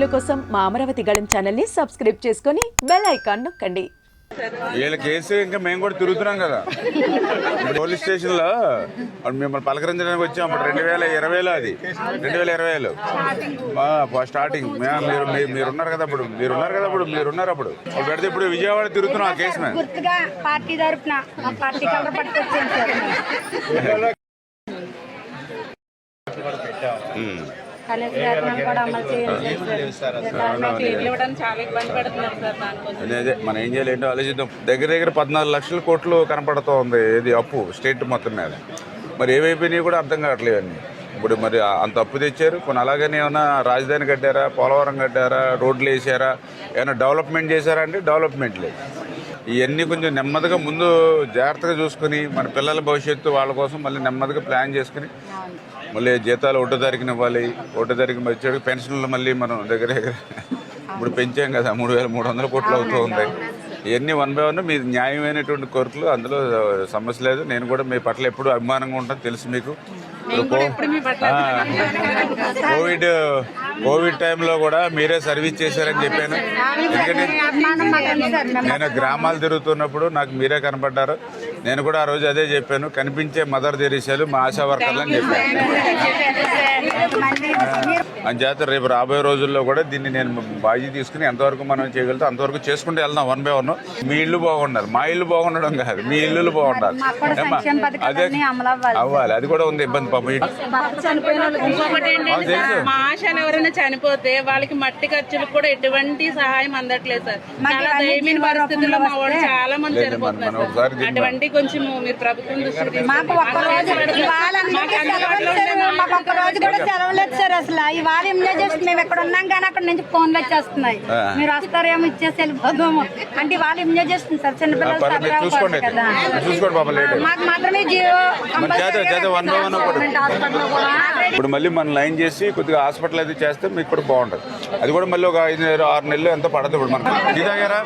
వీడియోల కోసం మా అమరావతి గళం ఛానల్ని సబ్స్క్రైబ్ చేసుకొని బెల్ ఐకాన్ నొక్కండి. వీళ్ళ కేసు ఇంకా మేము కూడా తిరుగుతున్నాం కదా. పోలీస్ స్టేషన్లో మిమ్మల్ని పలకరించడానికి వచ్చాం. అప్పుడు రెండు వేల ఇరవైలో అది. రెండు వేల ఇరవైలో. స్టార్టింగ్ మీరు మీరు- మీరున్నారు కదా అప్పుడు. మీరున్నారు కదా అప్పుడు. మీరున్నారు అప్పుడు. అప్పుడు పెడితే ఇప్పుడు విజయవాడ తిరుగుతున్నాం ఆ కేసు పార్టీ తరఫున మా పార్టీ కలర్ పట్టుకొచ్చాను సార్ ఉమ్. కనీస వేతనాలు కూడా అమలు చేయండి సార్ పేర్లు ఇవ్వడానికి చాలా ఇబ్బంది పడుతున్నారు సార్ దానికోసం అదే అదే మనం ఏం చేయాలి ఏంటో ఆలోచిద్దాం. దగ్గర దగ్గర పద్నాలుగు లక్షల కోట్లు కనపడుతూ ఉంది ఇది అప్పు స్టేట్ మొత్తం మీద. మరి ఏమైపోయినాయి కూడా అర్థం కావట్లేదు అన్ని ఇప్పుడు మరి అంత అప్పు తెచ్చారు. కొన్ని అలాగనే ఏమైనా రాజధాని కట్టారా పోలవరం కట్టారా రోడ్లు వేసారా ఏమైనా డెవలప్మెంట్ చేశారా అంటే డెవలప్మెంట్ లేదు. ఇవన్నీ కొంచెం నెమ్మదిగా ముందు జాగ్రత్తగా చూసుకుని మన పిల్లల భవిష్యత్తు వాళ్ళ కోసం మళ్ళీ నెమ్మదిగా ప్లాన్ చేసుకుని మళ్ళీ జీతాలు ఒకటో తారీఖున ఇవ్వాలి. ఒకటో తారీఖున వచ్చాడు పెన్షన్లు మళ్ళీ మనం దగ్గర దగ్గర ఇప్పుడు పెంచాం కదా మూడు వేల మూడు వందల కోట్లు అవుతూ ఉంది ఇవన్నీ వన్ బై వన్ మీ న్యాయమైనటువంటి కోరికలు అందులో సమస్య లేదు. నేను కూడా మీ పట్ల ఎప్పుడు అభిమానంగా ఉంటాను తెలుసు మీకు. కోవిడ్ కోవిడ్ టైంలో కూడా మీరే సర్వీస్ చేశారని చెప్పాను. ఎందుకంటే నేను గ్రామాలు తిరుగుతున్నప్పుడు నాకు మీరే కనపడ్డారు. నేను కూడా ఆ రోజు అదే చెప్పాను. కనిపించే మదర్ తెరీసాలు మా ఆశా వర్కర్లు అని చెప్పాను. అంచేత రేపు రాబోయే రోజుల్లో కూడా దీన్ని నేను బాధ్యత తీసుకుని ఎంతవరకు మనం చేయగలుగుతాం అంతవరకు చేసుకుంటూ వెళ్దాం వన్ బై వన్ మీ ఇల్లు బాగుండాలి. మా ఇల్లు బాగుండడం కాదు. మీ ఇల్లు బాగుండాలి. అదే అవ్వాలి. అది కూడా ఉంది ఇబ్బంది పాపం. మా ఆశలు ఎవరైనా చనిపోతే వాళ్ళకి మట్టి ఖర్చులకు కూడా ఎటువంటి సహాయం అందట్లేదు సార్. చాలా ఇవన్నీ దయమైన జీవో పరిస్థితుల్లో మా రూపంలో వాళ్ళు వస్తే చాలా మంది చనిపోతున్నారు అటువంటి కొంచెం మీరు ప్రభుత్వం దృష్టికి మాకు ఒక్క రోజు ఇవాళ సార్. మాకు ఒక్క రోజు కూడా సెలవు లేదు సార్ అసలు. ఇవాళ ఇమ్యూనైజేషన్ మేము ఇక్కడ ఉన్నాం కానీ అక్కడ నుంచి ఫోన్లు వచ్చేస్తున్నాయి. మీరు వస్తారేమో ఇచ్చేసి వెళ్ళిపోదాము. అంటే ఇవాళ ఇమ్యూనైజేషన్ సార్ ఆ, చిన్నపిల్లలు అయితే. కదా. మాకు మాత్రమే జియో ఇప్పుడు మళ్ళీ మనం లైన్ చేసి కొద్దిగా హాస్పిటల్ అది చేస్తే మీకు కూడా బాగుంటుంది. అది కూడా మళ్ళీ ఒక ఐదు నెలలు, ఆరు నెలలు ఎంత పడదు ఇప్పుడు మనకు. ఇది తాగారా